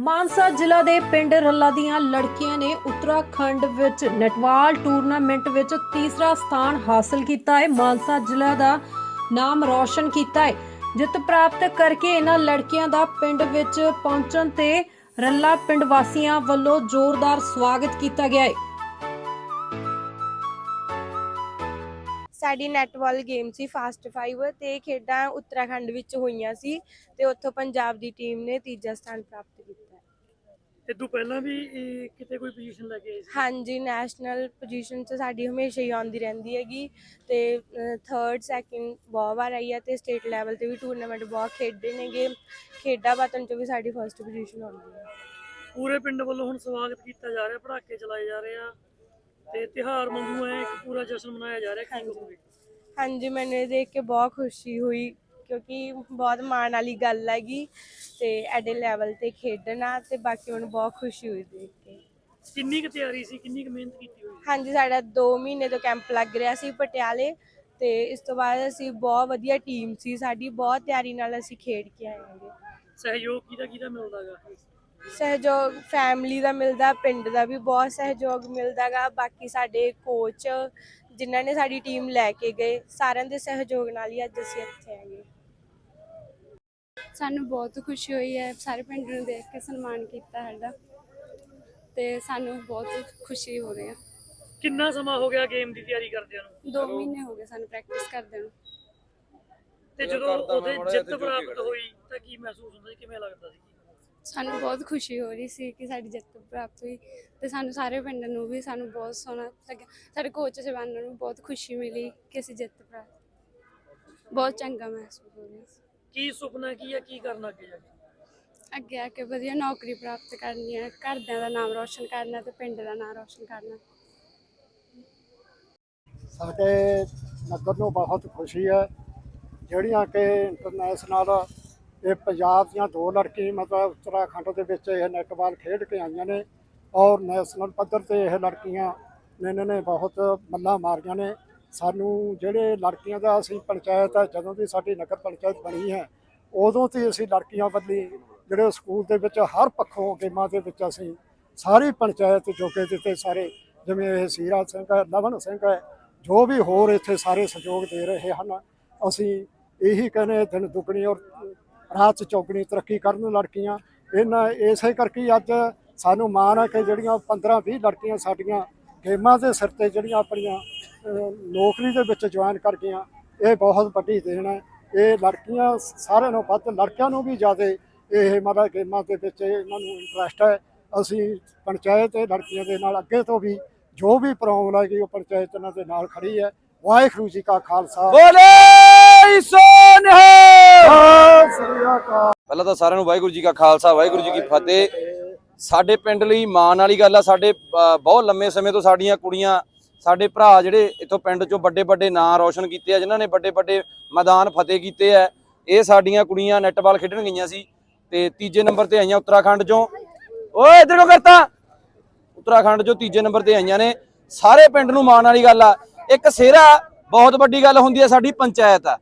ਮਾਨਸਾ ਜ਼ਿਲ੍ਹਾ ਦੇ ਪਿੰਡ ਰੱਲਾ ਦੀਆਂ ਲੜਕੀਆਂ ਨੇ ਉੱਤਰਾਖੰਡ ਵਿੱਚ ਨੈਟਬਾਲ ਟੂਰਨਾਮੈਂਟ ਵਿੱਚ ਤੀਸਰਾ ਸਥਾਨ ਹਾਸਲ ਕੀਤਾ ਹੈ। ਮਾਨਸਾ ਜ਼ਿਲ੍ਹਾ ਦਾ ਨਾਮ ਰੌਸ਼ਨ ਕੀਤਾ ਹੈ। ਜਿੱਤ ਪ੍ਰਾਪਤ ਕਰਕੇ ਇਹਨਾਂ ਲੜਕੀਆਂ ਦਾ ਪਿੰਡ ਵਿੱਚ ਪਹੁੰਚਣ ਤੇ ਰੱਲਾ ਪਿੰਡ ਵਾਸੀਆਂ ਵੱਲੋਂ ਜ਼ੋਰਦਾਰ ਸਵਾਗਤ ਕੀਤਾ ਗਿਆ ਹੈ। ਸਾਡੀ ਨੈਟਬਾਲ ਗੇਮ ਸੀ, ਫਾਸਟ 5 ਤੇ ਖੇਡਾਂ ਉੱਤਰਾਖੰਡ ਵਿੱਚ ਹੋਈਆਂ ਸੀ ਤੇ ਉੱਥੋਂ ਪੰਜਾਬ ਦੀ ਟੀਮ ਨੇ ਤੀਜਾ ਸਥਾਨ ਪ੍ਰਾਪਤ ਕੀਤਾ। ਇਦੋਂ ਪਹਿਲਾਂ ਵੀ ਇਹ ਕਿਤੇ ਕੋਈ ਪੋਜੀਸ਼ਨ ਲੈ ਕੇ ਆਏ ਸੀ? ਹਾਂਜੀ ਨੈਸ਼ਨਲ ਪੋਜੀਸ਼ਨ 'ਚ ਸਾਡੀ ਹਮੇਸ਼ਾ ਹੀ ਆਉਂਦੀ ਰਹਿੰਦੀ ਹੈਗੀ ਤੇ ਥਰਡ ਸੈਕਿੰਡ ਬਹੁਤ ਵਾਰ ਆਈ ਹੈ ਤੇ ਸਟੇਟ ਲੈਵਲ ਤੇ ਵੀ ਟੂਰਨਾਮੈਂਟ ਬਹੁਤ ਖੇਡੇ ਨੇਗੇ। ਖੇਡਾਂ ਬਾਤਨ 'ਚ ਵੀ ਸਾਡੀ ਫਰਸਟ ਪੋਜੀਸ਼ਨ ਆਉਂਦੀ ਹੈ ਪੂਰੇ ਪਿੰਡ ਵੱਲੋਂ ਹੁਣ ਸਵਾਗਤ ਕੀਤਾ ਜਾ ਰਿਹਾ ਪੜਾਕੇ ਚਲਾਏ ਜਾ ਰਹੇ ਆ ਤੇ ਤਿਹਾਰ ਵਾਂਗੂ ਐ ਇੱਕ ਪੂਰਾ ਜਸ਼ਨ ਮਨਾਇਆ ਜਾ ਰਿਹਾ ਕੀ। ਕਹੋਗੇ? ਹਾਂਜੀ ਮੈਨੂੰ ਇਹ ਦੇਖ ਕੇ ਬਹੁਤ ਖੁਸ਼ੀ ਹੋਈ ਕਿਉਂਕਿ ਬਹੁਤ ਮਾਣ ਵਾਲੀ ਗੱਲ ਹੈਗੀ ਤੇ ਐਡੇ ਲੈਵਲ ਤੇ ਖੇਡਣਾ ਤੇ ਬਾਕੀ ਮੈਨੂੰ ਬਹੁਤ ਖੁਸ਼ੀ ਹੋਈ ਦੇਖ ਕੇ। ਕਿੰਨੀ ਕੁ ਤਿਆਰੀ ਸੀ ਕਿੰਨੀ ਕੁ ਮਿਹਨਤ ਕੀਤੀ ਹੋਈ? ਹਾਂਜੀ ਸਾਡਾ 2 ਮਹੀਨੇ ਤੋਂ ਕੈਂਪ ਲੱਗ ਰਿਹਾ ਸੀ ਪਟਿਆਲੇ ਤੇ ਇਸ ਤੋਂ ਬਾਅਦ ਅਸੀਂ ਬਹੁਤ ਵਧੀਆ ਟੀਮ ਸੀ ਸਾਡੀ ਬਹੁਤ ਤਿਆਰੀ ਨਾਲ ਅਸੀਂ ਖੇਡ ਕੇ ਆਏ ਹਾਂਗੇ। ਸਹਿਯੋਗ ਕਿਹਦਾ ਕਿਹਦਾ ਮਿਲਦਾਗਾ? ਸਹਿਯੋਗ ਫੈਮਿਲੀ ਦਾ ਮਿਲਦਾ ਪਿੰਡ ਦਾ ਵੀ ਬਹੁਤ ਸਹਿਯੋਗ ਮਿਲਦਾਗਾ ਬਾਕੀ ਸਾਡੇ ਕੋਚ ਜਿਨ੍ਹਾਂ ਨੇ ਸਾਡੀ ਟੀਮ ਲੈ ਕੇ ਗਏ ਸਾਰਿਆਂ ਦੇ ਸਹਿਯੋਗ ਨਾਲ ਹੀ ਅੱਜ ਅਸੀਂ ਇੱਥੇ ਆਏ ਸਾਨੂੰ ਬਹੁਤ ਖੁਸ਼ੀ ਹੋਈ ਹੈ ਸਾਰੇ ਪਿੰਡ ਨੂੰ ਦੇਖ ਕੇ ਸਨਮਾਨ ਕੀਤਾ ਸਾਡਾ ਤੇ ਸਾਨੂੰ ਬਹੁਤ ਖੁਸ਼ੀ ਹੋ ਰਹੀ ਹੈ। ਕਿੰਨਾ ਸਮਾਂ ਹੋ ਗਿਆ ਗੇਮ ਦੀ ਤਿਆਰੀ ਕਰਦਿਆਂ ਨੂੰ? 2 ਮਹੀਨੇ ਹੋ ਗਏ ਸਾਨੂੰ ਪ੍ਰੈਕਟਿਸ ਕਰਦੇ ਨੂੰ। ਤੇ ਜਦੋਂ ਉਹਦੇ ਜਿੱਤ ਪ੍ਰਾਪਤ ਹੋਈ ਤਾਂ ਕੀ ਮਹਿਸੂਸ ਹੁੰਦਾ ਸੀ? ਕਿਵੇਂ ਲੱਗਦਾ ਸੀ? ਸਾਨੂੰ ਬਹੁਤ ਖੁਸ਼ੀ ਹੋ ਰਹੀ ਸੀ ਕਿ ਸਾਡੀ ਜਿੱਤ ਪ੍ਰਾਪਤ ਹੋਈ ਤੇ ਸਾਨੂੰ ਸਾਰੇ ਪਿੰਡ ਨੂੰ ਵੀ ਸਾਨੂੰ ਬਹੁਤ ਸੋਹਣਾ ਲੱਗਿਆ। ਸਾਡੇ ਕੋਚ ਸਬਾਨਾਂ ਨੂੰ ਬਹੁਤ ਖੁਸ਼ੀ ਮਿਲੀ ਕਿ ਅਸੀਂ ਜਿੱਤ ਪ੍ਰਾਪਤ ਬਹੁਤ ਚੰਗਾ ਮਹਿਸੂਸ ਹੋ ਰਿਹਾ ਸੀ। ਕੀ ਸੁਪਨਾ ਕੀ ਹੈ ਕੀ ਕਰਨਾ ਅੱਗੇ ਜਾ ਕੇ? ਅੱਗੇ ਆ ਕੇ ਵਧੀਆ ਨੌਕਰੀ ਪ੍ਰਾਪਤ ਕਰਨੀ ਹੈ ਘਰਦਿਆਂ ਦਾ ਨਾਮ ਰੌਸ਼ਨ ਕਰਨਾ ਤੇ ਪਿੰਡ ਦਾ ਨਾਮ ਰੌਸ਼ਨ ਕਰਨਾ। ਸਾਡੇ ਨਗਰ ਨੂੰ ਬਹੁਤ ਖੁਸ਼ੀ ਹੈ ਜਿਹੜੀਆਂ ਕਿ ਇੰਟਰਨੈਸ਼ਨਲ ਇਹ ਪੰਜਾਬ ਦੀਆਂ ਦੋ ਲੜਕੀ ਮਤਲਬ ਉੱਤਰਾਖੰਡ ਦੇ ਵਿੱਚ ਇਹ ਨੈਟਬਾਲ ਖੇਡ ਕੇ ਆਈਆਂ ਨੇ ਔਰ ਨੈਸ਼ਨਲ ਪੱਧਰ ਤੇ ਇਹ ਲੜਕੀਆਂ ਨੇ ਇਹਨਾਂ ਨੇ ਬਹੁਤ ਮੱਲਾਂ ਮਾਰੀਆਂ ਨੇ। ਸਾਨੂੰ ਜਿਹੜੇ ਲੜਕੀਆਂ ਦਾ ਅਸੀਂ ਪੰਚਾਇਤ ਹੈ, ਜਦੋਂ ਦੀ ਸਾਡੀ ਨਗਰ ਪੰਚਾਇਤ ਬਣੀ ਹੈ, ਉਦੋਂ ਤੇ ਅਸੀਂ ਲੜਕੀਆਂ ਵੱਲੀ ਜਿਹੜੇ ਸਕੂਲ ਦੇ ਵਿੱਚ ਹਰ ਪੱਖੋਂ ਗੇਮਾਂ ਦੇ ਵਿੱਚ ਅਸੀਂ ਸਾਰੀ ਪੰਚਾਇਤ ਜੋਗੇ ਦਿੱਤੇ ਸਾਰੇ, ਜਿਵੇਂ ਇਹ ਸੀਰਾ ਸਿੰਘ ਹੈ, ਲਵਨ ਸਿੰਘ ਹੈ, ਜੋ ਵੀ ਹੋਰ ਇੱਥੇ ਸਾਰੇ ਸਹਿਯੋਗ ਦੇ ਰਹੇ ਹਨ, ਅਸੀਂ ਇਹੀ ਕਹਿੰਦੇ ਦਿਨ ਦੁੱਗਣੀ ਔਰ ਰਾਤ ਚੌਗਣੀ ਤਰੱਕੀ ਕਰਨ ਲੜਕੀਆਂ। ਇਹਨਾਂ ਇਸੇ ਕਰਕੇ ਅੱਜ ਸਾਨੂੰ ਮਾਣ ਹੈ ਕਿ ਜਿਹੜੀਆਂ 15 20 ਲੜਕੀਆਂ ਸਾਡੀਆਂ ਗੇਮਾਂ ਦੇ ਸਿਰ ਤੇ ਜਿਹੜੀਆਂ ਆਪਣੀਆਂ ਨੌਕਰੀ ਦੇ ਵਿੱਚ ਜੁਆਇਨ ਕਰ ਗਈਆਂ ਇਹ ਬਹੁਤ ਵੱਡੀ ਦੇਣ ਹੈ। ਇਹ ਲੜਕੀਆਂ ਸਾਰਿਆਂ ਨੂੰ ਵੱਧ ਲੜਕਿਆਂ ਨੂੰ ਵੀ ਜ਼ਿਆਦਾ ਇਹ ਮਤਲਬ ਗੇਮਾਂ ਦੇ ਵਿੱਚ ਇਹਨਾਂ ਨੂੰ ਇੰਟਰਸਟ ਹੈ। ਅਸੀਂ ਪੰਚਾਇਤ ਤੇ ਲੜਕੀਆਂ ਦੇ ਨਾਲ ਅੱਗੇ ਤੋਂ ਵੀ ਜੋ ਵੀ ਪ੍ਰੋਬਲਮ ਆਏਗੀ ਉਹ ਪੰਚਾਇਤ ਇਹਨਾਂ ਦੇ ਨਾਲ ਖੜੀ ਹੈ। ਵਾਹਿਗੁਰੂ ਜੀ ਕਾ ਖਾਲਸਾ। ਬੋਲੇ ਅਕਾਲ। ਪਹਿਲਾਂ ਤਾਂ ਸਾਰਿਆਂ ਨੂੰ ਵਾਹਿਗੁਰੂ ਜੀ ਕਾ ਖਾਲਸਾ ਵਾਹਿਗੁਰੂ ਜੀ ਕੀ ਫਤਿਹ। ਸਾਡੇ ਪਿੰਡ ਲਈ ਮਾਣ ਵਾਲੀ ਗੱਲ ਆ ਸਾਡੇ ਬਹੁਤ ਲੰਮੇ ਸਮੇਂ ਤੋਂ ਸਾਡੀਆਂ ਕੁੜੀਆਂ ਸਾਡੇ ਭਰਾ ਜਿਹੜੇ ਇੱਥੋਂ ਪਿੰਡ ਚੋਂ ਵੱਡੇ ਵੱਡੇ ਨਾਂ ਰੌਸ਼ਨ ਕੀਤੇ ਆ, ਜਿਨ੍ਹਾਂ ਨੇ ਵੱਡੇ ਵੱਡੇ ਮੈਦਾਨ ਫਤਿਹ ਕੀਤੇ ਆ, ਇਹ ਸਾਡੀਆਂ ਕੁੜੀਆਂ ਨੈਟਬਾਲ ਖੇਡਣ ਗਈਆਂ ਸੀ ਤੇ ਤੀਜੇ ਨੰਬਰ ਤੇ ਆਈਆਂ ਉੱਤਰਾਖੰਡ ਚੋਂ। ਓਏ, ਇੱਧਰ ਨੂੰ ਕਰਤਾ। ਉੱਤਰਾਖੰਡ ਚੋਂ ਤੀਜੇ ਨੰਬਰ ਤੇ ਆਈਆਂ ਨੇ। ਸਾਰੇ ਪਿੰਡ ਨੂੰ ਮਾਣ ਵਾਲੀ ਗੱਲ ਆ। ਇੱਕ ਸਿਹਰਾ ਬਹੁਤ ਵੱਡੀ ਗੱਲ ਹੁੰਦੀ ਹੈ ਸਾਡੀ ਪੰਚਾਇਤ ਆ।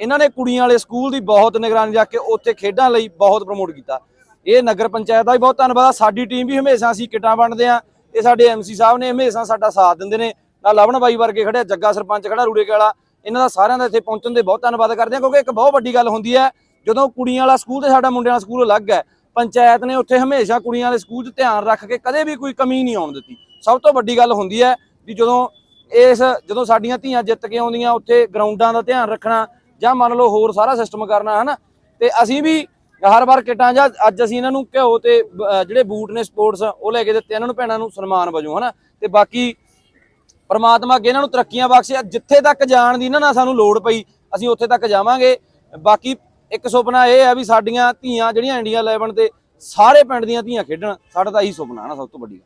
ਇਹਨਾਂ ਨੇ ਕੁੜੀਆਂ ਵਾਲੇ ਸਕੂਲ ਦੀ ਬਹੁਤ ਨਿਗਰਾਨੀ ਰੱਖ ਕੇ ਉੱਥੇ ਖੇਡਾਂ ਲਈ ਬਹੁਤ ਪ੍ਰਮੋਟ ਕੀਤਾ। ਇਹ ਨਗਰ ਪੰਚਾਇਤ ਦਾ ਵੀ ਬਹੁਤ ਧੰਨਵਾਦ ਆ। ਸਾਡੀ ਟੀਮ ਵੀ ਹਮੇਸ਼ਾ ਅਸੀਂ ਕਿੱਟਾਂ ਵੰਡਦੇ ਆ। ਇਹ ਸਾਡੇ ਐਮਸੀ ਸਾਹਿਬ ਨੇ ਹਮੇਸ਼ਾ ਸਾਡਾ ਸਾਥ ਦਿੰਦੇ ਨੇ। ਨਾਲ ਲਵਣ ਬਾਈ ਵਰਗੇ ਖੜਿਆ ਜੱਗਾ ਸਰਪੰਚ ਖੜਾ ਰੂੜੇ ਵਾਲਾ। ਇਹਨਾਂ ਦਾ ਸਾਰਿਆਂ ਦਾ ਇੱਥੇ ਪਹੁੰਚਣ ਦੇ ਬਹੁਤ ਧੰਨਵਾਦ ਕਰਦੇ ਹਾਂ ਕਿਉਂਕਿ ਇੱਕ ਬਹੁਤ ਵੱਡੀ ਗੱਲ ਹੁੰਦੀ ਹੈ, ਜਦੋਂ ਕੁੜੀਆਂ ਵਾਲਾ ਸਕੂਲ ਤੇ ਸਾਡਾ ਮੁੰਡਿਆਂ ਵਾਲਾ ਸਕੂਲ ਅਲੱਗ ਹੈ, ਪੰਚਾਇਤ ਨੇ ਉੱਥੇ ਹਮੇਸ਼ਾ ਕੁੜੀਆਂ ਵਾਲੇ ਸਕੂਲ 'ਚ ਧਿਆਨ ਰੱਖ ਕੇ ਕਦੇ ਵੀ ਕੋਈ ਕਮੀ ਨਹੀਂ ਆਉਣ ਦਿੱਤੀ। ਸਭ ਤੋਂ ਵੱਡੀ ਗੱਲ ਹੁੰਦੀ ਹੈ ਵੀ ਜਦੋਂ ਇਸ, ਜਦੋਂ ਸਾਡੀਆਂ ਧੀਆਂ ਜਿੱਤ ਕੇ ਆਉਂਦੀਆਂ, ਉੱਥੇ ਗਰਾਊਂਡਾਂ ਦਾ ਧਿਆਨ ਰੱਖਣਾ ਜਾਂ ਮੰਨ ਲਓ ਹੋਰ ਸਾਰਾ ਸਿਸਟਮ ਕਰਨਾ, ਹਨਾ, ਤੇ ਅਸੀਂ ਵੀ ਹਰ ਵਾਰ ਕਿਟਾਂ ਜਾਂ ਅੱਜ ਅਸੀਂ ਇਹਨਾਂ ਨੂੰ ਘਿਓ ਤੇ ਜਿਹੜੇ ਬੂਟ ਨੇ ਸਪੋਰਟਸ ਉਹ ਲੈ ਕੇ ਦਿੱਤੇ, ਇਹਨਾਂ ਨੂੰ ਭੈਣਾਂ ਨੂੰ ਸਨਮਾਨ ਵਜੋਂ, ਹਨਾ, ਤੇ ਬਾਕੀ ਪਰਮਾਤਮਾ ਅੱਗੇ ਇਹਨਾਂ ਨੂੰ ਤਰੱਕੀਆਂ ਬਖਸ਼ੇ। ਜਿੱਥੇ ਤੱਕ ਜਾਣ ਦੀ ਇਹਨਾਂ ਨਾਲ ਸਾਨੂੰ ਲੋੜ ਪਈ, ਅਸੀਂ ਉੱਥੇ ਤੱਕ ਜਾਵਾਂਗੇ। ਬਾਕੀ ਇੱਕ ਸੁਪਨਾ ਇਹ ਹੈ ਵੀ ਸਾਡੀਆਂ ਧੀਆਂ ਜਿਹੜੀਆਂ ਇੰਡੀਆ ਲੈਵਲ ਤੇ ਸਾਰੇ ਪਿੰਡ ਦੀਆਂ ਧੀਆਂ ਖੇਡਣ, ਸਾਡਾ ਤਾਂ ਇਹੀ ਸੁਪਨਾ ਹੈ ਨਾ ਸਭ ਤੋਂ ਵੱਡੀ